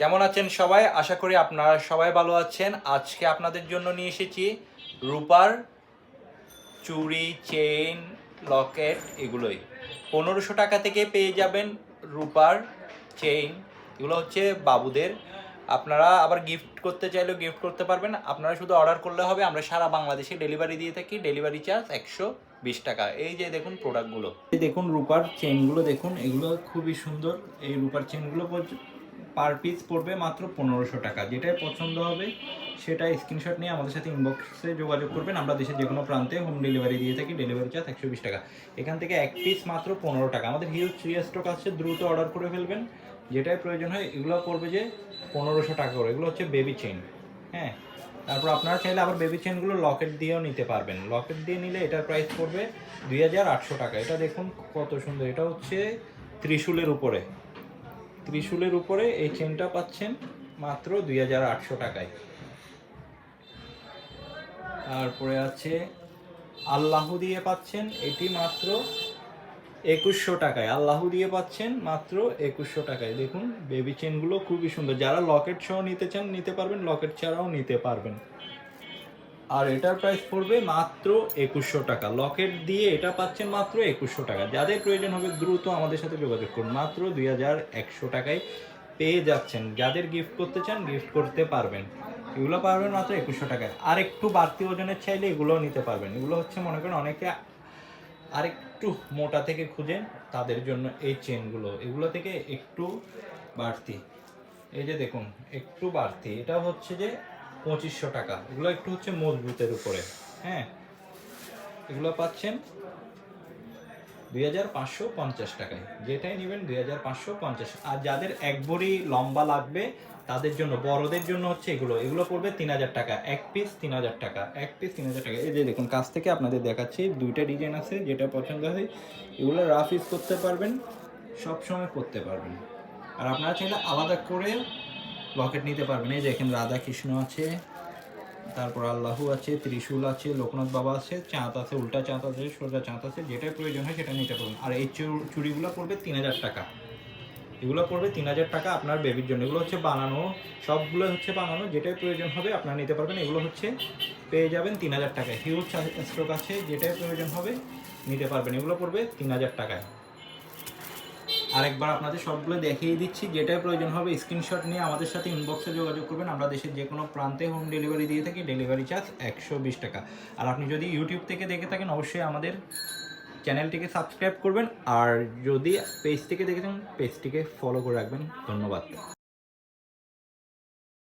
কেমন আছেন সবাই? আশা করি আপনারা সবাই ভালো আছেন। আজকে আপনাদের জন্য নিয়ে এসেছি রূপার চুড়ি, চেইন, লকেট এগুলোই। পনেরোশো টাকা থেকে পেয়ে যাবেন রূপার চেইন। এগুলো হচ্ছে বাবুদের। আপনারা আবার গিফট করতে চাইলেও গিফট করতে পারবেন। আপনারা শুধু অর্ডার করলে হবে। আমরা সারা বাংলাদেশে ডেলিভারি দিয়ে থাকি। ডেলিভারি চার্জ একশো বিশ টাকা। এই যে দেখুন প্রোডাক্টগুলো এই দেখুন রূপার চেনগুলো দেখুন। এগুলো খুবই সুন্দর। এই রূপার চেনগুলো পার পিস পড়বে মাত্র পনেরোশো টাকা। যেটাই পছন্দ হবে সেটা স্ক্রিনশট নিয়ে আমাদের সাথে ইনবক্সে যোগাযোগ করবেন। আমরা দেশের যে কোনো প্রান্তে হোম ডেলিভারি দিয়ে থাকি ডেলিভারি চার্জ একশো বিশ টাকা। এখান থেকে এক পিস মাত্র পনেরো টাকা। আমাদের হিউজ স্টক আছে, দ্রুত অর্ডার করে ফেলবেন। যেটাই প্রয়োজন হয়, এগুলো পড়বে যে পনেরোশো টাকা করে। এগুলো হচ্ছে বেবি চেইন হ্যাঁ? তারপর আপনারা চাইলে আবার বেবি চেনগুলো লকেট দিয়েও নিতে পারবেন। লকেট দিয়ে নিলে এটার প্রাইস পড়বে দুই হাজার আটশো টাকা। এটা দেখুন কত সুন্দর। এটা হচ্ছে ত্রিশূলের উপরে। ত্রিশূলের উপরে এই চেনটা পাচ্ছেন মাত্র দুই হাজার আটশো টাকায়। তারপরে আছে আল্লাহ দিয়ে পাচ্ছেন এটি মাত্র একুশশো টাকায়। আল্লাহ দিয়ে পাচ্ছেন মাত্র একুশশো টাকায়। দেখুন বেবি চেনগুলো খুবই সুন্দর। যারা লকেট সহ নিতে চান, নিতে পারবেন লকেট ছাড়াও নিতে পারবেন। আর এটার প্রাইস পড়বে মাত্র একুশশো টাকা। লকেট দিয়ে এটা পাচ্ছেন মাত্র একুশশো টাকা। যাদের প্রয়োজন হবে দ্রুত আমাদের সাথে যোগাযোগ করুন। মাত্র দুই হাজার একশো টাকায় পেয়ে যাচ্ছেন। যাদের গিফট করতে চান গিফট করতে পারবেন। এগুলো পারবেন মাত্র একুশশো টাকায়। আর একটু বাড়তি ওজনের চাইলে এগুলোও নিতে পারবেন। এগুলো হচ্ছে মনে করেন অনেকে আরেকটু মোটা থেকে খুঁজেন, তাদের জন্য এই চেনগুলো এগুলো থেকে একটু বাড়তি। এই যে দেখুন, একটু বাড়তি। এটা হচ্ছে যে পঁচিশশো টাকা। এগুলো একটু হচ্ছে মজবুতের উপরে। হ্যাঁ? এগুলো পাচ্ছেন দুই হাজার পাঁচশো পঞ্চাশ টাকায়। যেটাই নেবেন দুই হাজার পাঁচশো পঞ্চাশ। আর যাদের এক ভরি লম্বা লাগবে, তাদের জন্য, বড়দের জন্য হচ্ছে এগুলো। এগুলো পড়বে তিন হাজার টাকা। এক পিস তিন হাজার টাকা। এক পিস তিন হাজার টাকা। এই যে দেখুন, কাছ থেকে আপনাদের দেখাচ্ছি, দুইটা ডিজাইন আছে, যেটা পছন্দ হয়, এগুলো রাফ ইউজ করতে পারবেন সব সময় করতে পারবেন। আর আপনারা চাইলে আলাদা করে লকেট নিতে পারবেন। এই দেখেন রাধা কৃষ্ণ আছে, তারপর আল্লাহু আছে, ত্রিশূল আছে, লোকনাথ বাবা আছে চাঁত আছে, উল্টা চাঁদ আছে, সোজা চাঁত আছে, যেটাই প্রয়োজন হয় সেটা নিতে পারবেন। আর এই চুড়িগুলো পড়বে তিন হাজার টাকা। এগুলো পড়বে তিন হাজার টাকা আপনার বেবির জন্য। এগুলো হচ্ছে বানানো, সবগুলো হচ্ছে বানানো, যেটাই প্রয়োজন হবে আপনারা নিতে পারবেন। এগুলো হচ্ছে পেয়ে যাবেন তিন হাজার টাকায়। হিউজ স্টক আছে, যেটাই প্রয়োজন হবে নিতে পারবেন। এগুলো পড়বে তিন হাজার টাকায়। আরেকবার আপনাদের সবগুলো দেখিয়ে দিচ্ছি, যেটাই প্রয়োজন হবে স্ক্রিনশট নিয়ে আমাদের সাথে ইনবক্সে যোগাযোগ করবেন। আমরা দেশের যে কোনো প্রান্তে হোম ডেলিভারি দিয়ে থাকি ডেলিভারি চার্জ একশো বিশ টাকা। আর আপনি যদি ইউটিউব থেকে দেখে থাকেন, অবশ্যই আমাদের চ্যানেলটিকে সাবস্ক্রাইব করবেন। আর যদি পেজ থেকে দেখে থাকেন পেজটিকে ফলো করে রাখবেন। ধন্যবাদ।